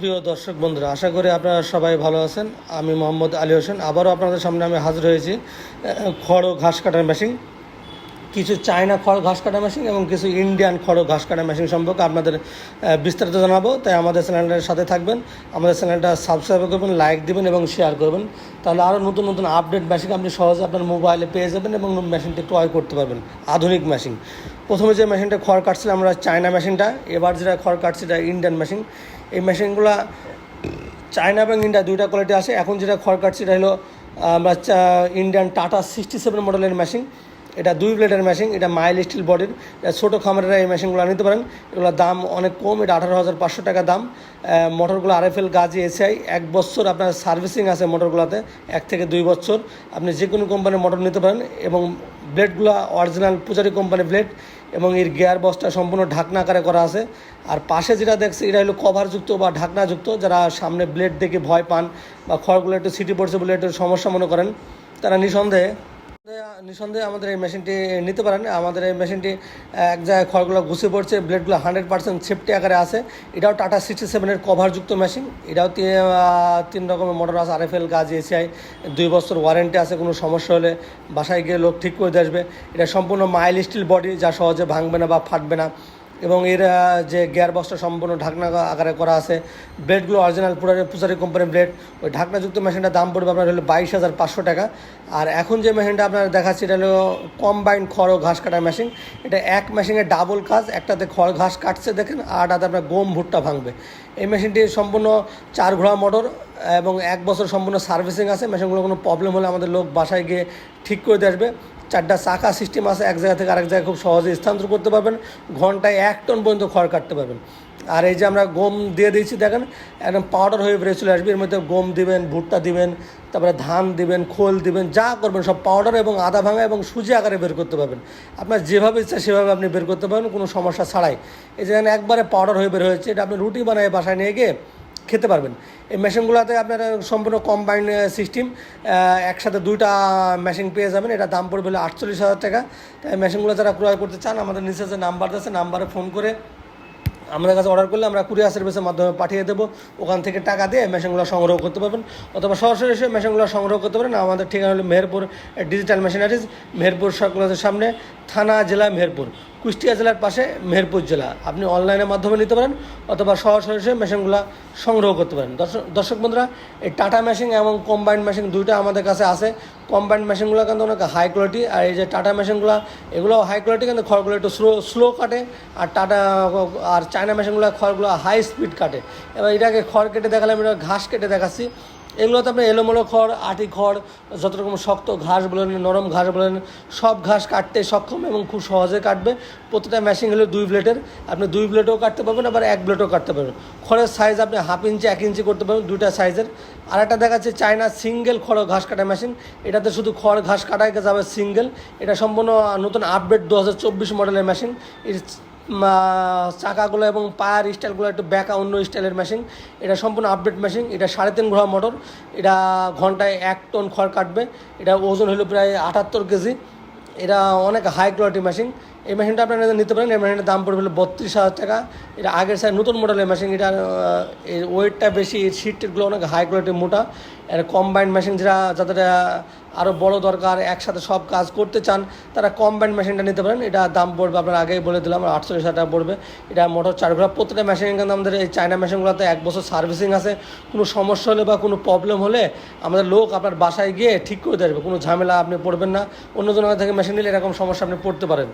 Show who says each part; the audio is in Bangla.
Speaker 1: প্রিয় দর্শক বন্ধুরা, আশা করি আপনারা সবাই ভালো আছেন। আমি মোহাম্মদ আলী হোসেন। আবারও আপনাদের সামনে আমি হাজির হয়েছি খড় ঘাস কাটার মেশিন কিছু চায়না খড় ঘাস কাটা মেশিন এবং কিছু ইন্ডিয়ান খড় ঘাস কাটা মেশিন সম্পর্কে আপনাদের বিস্তারিত জানাব। তাই আমাদের চ্যানেলটার সাথে থাকবেন, আমাদের চ্যানেলটা সাবস্ক্রাইব করবেন লাইক দিবেন এবং শেয়ার করবেন। তাহলে আরও নতুন নতুন আপডেট মেশিন আপনি সহজে আপনার মোবাইলে পেয়ে যাবেন এবং মেশিনটি ক্রয় করতে পারবেন। আধুনিক মেশিন প্রথমে যে মেশিনটা খড় কাটছিলাম আমরা চায়না মেশিনটা এবার যেটা খড় কাটছি এটা ইন্ডিয়ান মেশিন এই মেশিনগুলো, চায়না এবং ইন্ডিয়া দুইটা কোয়ালিটি আছে। এখন যেটা খড় কাটছি এটা হলো, আমরা ইন্ডিয়ান টাটা সিক্সটি সেভেন মডেলের মেশিন এটা দুই ব্লেডের মেশিন এটা মাইল স্টিল বডির ছোটো খামারেরা এই মেশিনগুলো নিতে পারেন। এগুলোর দাম অনেক কম, এটা আঠারো হাজার পাঁচশো টাকা দাম। মোটরগুলো আরএফএল গাজি এসআই এক বছর আপনার সার্ভিসিং আছে মোটরগুলোতে এক থেকে দুই বছর। আপনি যে কোনো কোম্পানির মোটর নিতে পারেন এবং ব্লেডগুলো অরিজিনাল পূজারি কোম্পানির ব্লেড এবং এর গিয়ার বক্সটা সম্পূর্ণ ঢাকনা আকারে করা আছে। আর পাশে যেটা দেখছি, এটা হলো কভারযুক্ত বা ঢাকনাযুক্ত যারা সামনে ব্লেড দেখে ভয় পান বা খড়গুলো একটু সিটি পড়ছে বলে একটু সমস্যা মনে করেন, তারা নিঃসন্দেহে নিঃসন্দেহে আমাদের এই মেশিনটি নিতে পারেন। আমাদের এই মেশিনটি এক জায়গায় খড়গুলো ঘুষে পড়ছে, ব্লেডগুলো হান্ড্রেড পার্সেন্ট সেফটি আকারে আছে। এটাও টাটা সিক্সটি সেভেনের কভারযুক্ত মেশিন এটাও তিন রকমের মোটর আছে এল গাজ এসিআই দুই বছর ওয়ারেন্টি আছে, কোনো সমস্যা হলে বাসায় গিয়ে লোক ঠিক করে দিয়ে আসবে। এটা সম্পূর্ণ মাইল স্টিল বডি যা সহজে ভাঙবে না বা ফাটবে না। এবং এর যে গিয়ার বক্সটা সম্পূর্ণ ঢাকনা আকারে করা আছে, ব্লেডগুলো অরিজিনাল পুরো পুজারি কোম্পানির ব্লেড। ওই ঢাকনাযুক্ত মেশিনটার দাম পড়বে আপনার হলো বাইশ হাজার পাঁচশো টাকা। আর এখন যে মেশিনটা আপনার দেখাচ্ছি, এটা হলো কম্বাইন্ড খড় ও ঘাস কাটার মেশিন এটা এক মেশিনে ডাবল কাজ, একটাতে খড় ঘাস কাটছে দেখেন, আর আটাতে আপনার গম ভুট্টা ভাঙবে। এই মেশিনটি সম্পূর্ণ চার ঘোড়া মোটর এবং এক বছর সম্পূর্ণ সার্ভিসিং আছে। মেশিনগুলো কোনো প্রবলেম হলে আমাদের লোক বাসায় গিয়ে ঠিক করে দিয়ে আসবে। চারটা চাকা সিস্টেম আছে, এক জায়গা থেকে আরেক জায়গায় খুব সহজে স্থানান্তর করতে পারবেন। ঘন্টায় এক টন পর্যন্ত খড় কাটতে পারবেন। আর এই যে আমরা গম দিয়ে দিয়েছি, দেখেন, একদম পাউডার হয়ে বেরিয়ে চলে আসবে। এর মধ্যে গম দিবেন, ভুট্টা দিবেন, তারপরে ধান দিবেন, খোল দিবেন, যা করবেন, সব পাউডার এবং আদা ভাঙা এবং সুজি আকারে বের করতে পারবেন। আপনার যেভাবে ইচ্ছা সেভাবে আপনি বের করতে পারবেন, কোনো সমস্যা ছাড়াই। এই যে একবারে পাউডার হয়ে বের হয়েছে। এটা আপনি রুটি বানায় বাসায় নিয়ে গিয়ে খেতে পারবেন। এই মেশিনগুলোতে আপনারা সম্পূর্ণ কম্বাইন্ড সিস্টেম একসাথে দুইটা মেশিন পেয়ে যাবেন। এটা দাম পড়বে হলো আটচল্লিশ হাজার টাকা। তাই মেশিনগুলো যারা ক্রয় করতে চান, আমাদের নিচে যে নাম্বার আছে নাম্বারে ফোন করে আমাদের কাছে অর্ডার করলে আমরা কুরিয়ার সার্ভিসের মাধ্যমে পাঠিয়ে দেবো। ওখান থেকে টাকা দিয়ে মেশিনগুলো সংগ্রহ করতে পারবেন। অথবা সরাসরি এসে মেশিনগুলো সংগ্রহ করতে পারেন। আমাদের ঠিকানা হলো মেহেরপুর ডিজিটাল মেশিনারিজ মেহেরপুর সরকারের সামনে, থানা, জেলা মেহেরপুর। কুষ্টিয়া জেলার পাশে মেহেরপুর জেলা। আপনি অনলাইনের মাধ্যমে নিতে পারেন অথবা সরাসরি মেশিনগুলো সংগ্রহ করতে পারেন। দর্শক দর্শক বন্ধুরা, এই টাটা মেশিন এবং কম্বাইন্ড মেশিন দুইটা আমাদের কাছে আছে। কম্বাইন্ড মেশিনগুলো কিন্তু অনেক হাই কোয়ালিটি আর এই যে টাটা মেশিনগুলো এগুলো হাই কোয়ালিটি কিন্তু খড়গুলো একটু স্লো স্লো কাটে, আর টাটা আর চায়না মেশিনগুলো খড়গুলো হাই স্পিড কাটে। এবার এটাকে খড় কেটে দেখালাম এটা ঘাস কেটে দেখাচ্ছি। এগুলোতে আপনি এলোমেলো খড়, আটি খড়, যত রকম শক্ত ঘাস বলেন, নরম ঘাস বলেন, সব ঘাস কাটতে সক্ষম এবং খুব সহজে কাটবে। প্রতিটা মেশিন হলো দুই ব্লেডের আপনি দুই ব্লেডও কাটতে পারবেন, আবার এক ব্লেডও কাটতে পারবেন। খড়ের সাইজ আপনি হাফ ইঞ্চি এক ইঞ্চি করতে পারবেন, দুইটা সাইজের আর একটা দেখাচ্ছে চায়না সিঙ্গেল খড় ঘাস কাটা মেশিন এটাতে শুধু খড় ঘাস কাটাই যাবে সিঙ্গেল এটা সম্পূর্ণ নতুন আপডেট দু হাজার চব্বিশ মডেলের মেশিন চাকাগুলো এবং পায়ার স্টাইলগুলো একটু ব্যাকা অন্য স্টাইলের মেশিন এটা সম্পূর্ণ আপডেট মেশিন এটা সাড়ে তিন ঘোড়া মোটর এটা ঘন্টায় এক টন খড় কাটবে। এটা ওজন হলো প্রায় আটাত্তর কেজি। এটা অনেক হাই কোয়ালিটি মেশিন এই মেশিনটা আপনারা নিতে পারেন, এই মেশিনের দাম পড়বে বত্রিশ হাজার টাকা। এটা আগের সাইড নতুন মডেলের মেশিন এটা এর ওয়েটটা বেশি, এর সিটগুলো অনেক হাই কোয়ালিটি মোটা। এর কম্বাইন্ড মেশিন যারা যাদের আরও বড় দরকার, একসাথে সব কাজ করতে চান, তারা কম্বাইন্ড মেশিনটা নিতে পারেন। এটা দাম পড়বে, আপনার আগেই বলে দিলাম আটচল্লিশ হাজার টাকা পড়বে। এটা মোটর চার ঘোড়া, প্রত্যেকটা মেশিনের কিন্তু আমাদের এই চায়না মেশিনগুলোতে এক বছর সার্ভিসিং আছে। কোনো সমস্যা হলে বা কোনো প্রবলেম হলে আমাদের লোক আপনার বাসায় গিয়ে ঠিক করে দেবে কোনো ঝামেলা আপনি পড়বেন না। অন্য জনের থেকে মেশিন নিলে এরকম সমস্যা আপনি পড়তে পারেন।